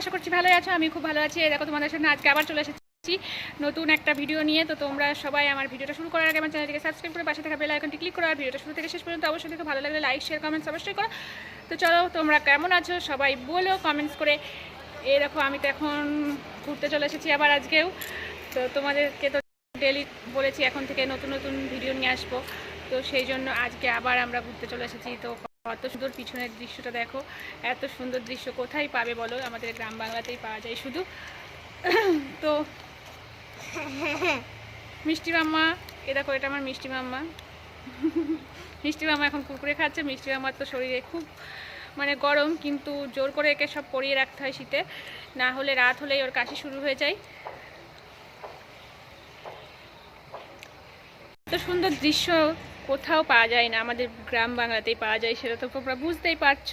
আশা করছি ভালোই আছো আমি খুব ভালো আছি। দেখো তোমাদের সামনে আজকে আবার চলে এসেছি নতুন একটা ভিডিও নিয়ে। তো তোমরা সবাই আমার ভিডিওটা শুরু করার আগে আমার চ্যানেলটিকে সাবস্ক্রাইব করে পাশে থাকা বেল আইকনটি ক্লিক করো। আর ভিডিওটা শুরু থেকে শেষ পর্যন্ত অবশ্যই দেখে, ভালো লাগলে লাইক শেয়ার কমেন্টস অবশ্যই করো। তো চলো, তোমরা কেমন আছো সবাই বলো কমেন্টস করে। এই দেখো, আমি তো এখন ঘুরতে চলে এসেছি আবার আজকেও। তো তোমাদেরকে তো ডেলি বলেছি এখন থেকে নতুন নতুন ভিডিও নিয়ে আসব। তো সেই জন্য আজকে আবার আমরা ঘুরতে চলে এসেছি। তো কত সুন্দর পিছনের দৃশ্যটা দেখো। এত সুন্দর দৃশ্য কোথায় পাবে বলো? আমাদের গ্রাম বাংলাতেই পাওয়া যায় শুধু। তো মিষ্টি মাম্মা, এ দেখো, এটা আমার মিষ্টি মাম্মা। মিষ্টি মামা এখন কুকুরে খাচ্ছে। মিষ্টি মামার তো শরীরে খুব মানে গরম, কিন্তু জোর করে একে সব পরিয়ে রাখতে হয় শীতে। না হলে রাত হলেই ওর কাশি শুরু হয়ে যায়। এত সুন্দর দৃশ্য কোথাও পাওয়া যায় না, আমাদের গ্রাম বাংলাতেই পাওয়া যায় সেটা তো তোমরা বুঝতেই পারছ।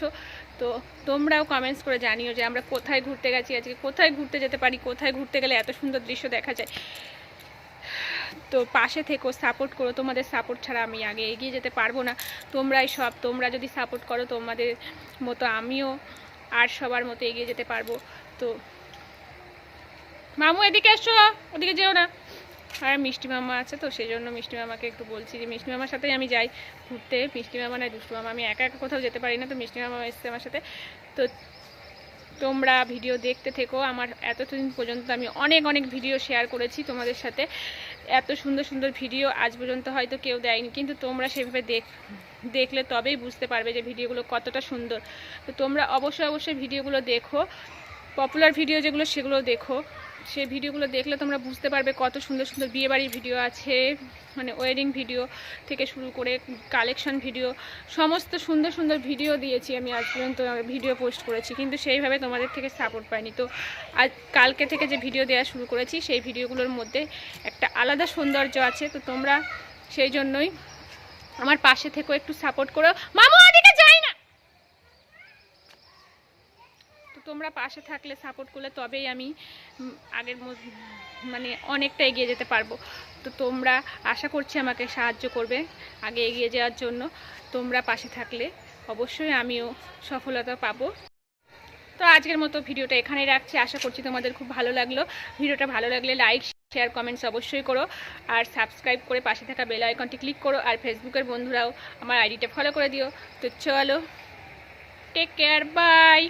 তো তোমরাও কমেন্টস করে জানিও যে আমরা কোথায় ঘুরতে গেছি আজকে, কোথায় ঘুরতে যেতে পারি, কোথায় ঘুরতে গেলে এত সুন্দর দৃশ্য দেখা যায়। তো পাশে থেকো সাপোর্ট করো, তোমাদের সাপোর্ট ছাড়া আমি আগে এগিয়ে যেতে পারব না। তোমরাই সব, তোমরা যদি সাপোর্ট করো, তোমাদের মতো আমিও আর সবার মতো এগিয়ে যেতে পারব। তো মামু, এদিকে এসো, ওদিকে যেও না। আর মিষ্টি মামা আছে তো সেই জন্য মিষ্টি মামাকে একটু বলছি যে, মিষ্টি মামার সাথেই আমি যাই ঘুরতে। মিষ্টি মামা নয়, দুষ্টু মামা। আমি একা একা কোথাও যেতে পারি না তো, মিষ্টি মামা এসছে আমার সাথে। তো তোমরা ভিডিও দেখতে থেকো। আমার এতদিন পর্যন্ত আমি অনেক অনেক ভিডিও শেয়ার করেছি তোমাদের সাথে। এত সুন্দর সুন্দর ভিডিও আজ পর্যন্ত হয়তো কেউ দেয়নি, কিন্তু তোমরা সেভাবে দেখ, দেখলে তবেই বুঝতে পারবে যে ভিডিওগুলো কতটা সুন্দর। তো তোমরা অবশ্যই অবশ্যই ভিডিওগুলো দেখো। পপুলার ভিডিও যেগুলো, সেগুলো দেখো। সেই ভিডিওগুলো দেখলে তোমরা বুঝতে পারবে কত সুন্দর সুন্দর বিয়েবাড়ির ভিডিও আছে মানে ওয়েডিং ভিডিও থেকে শুরু করে কালেকশন ভিডিও সমস্ত সুন্দর সুন্দর ভিডিও দিয়েছি আমি আজ পর্যন্ত ভিডিও পোস্ট করেছি, কিন্তু সেইভাবে তোমাদের থেকে সাপোর্ট পাইনি। তো আজ কালকে থেকে যে ভিডিও দেওয়া শুরু করেছি, সেই ভিডিওগুলোর মধ্যে একটা আলাদা সৌন্দর্য আছে, তো তোমরা সেই জন্যই আমার পাশে থেকেও একটু সাপোর্ট করো। মামু ওদিকে যাই না তো তোমরা পাশে থাকলে সাপোর্ট করলে তবেই আমি আগের মানে অনেকটা এগিয়ে যেতে পারব। তো তোমরা আশা করছি আমাকে সাহায্য করবে আগে এগিয়ে যাওয়ার জন্য। তোমরা পাশে থাকলে অবশ্যই আমিও সফলতা পাবো। তো আজকের মতো ভিডিওটা এখানেই রাখছি। আশা করছি তোমাদের খুব ভালো লাগল। ভিডিওটা ভালো লাগলে লাইক শেয়ার কমেন্টস অবশ্যই করো। আর সাবস্ক্রাইব করে পাশে থাকা বেল আইকনটি ক্লিক করো। আর ফেসবুকের বন্ধুরাও আমার আইডিটা ফলো করে দিও। তো চলো টেক কেয়ার বাই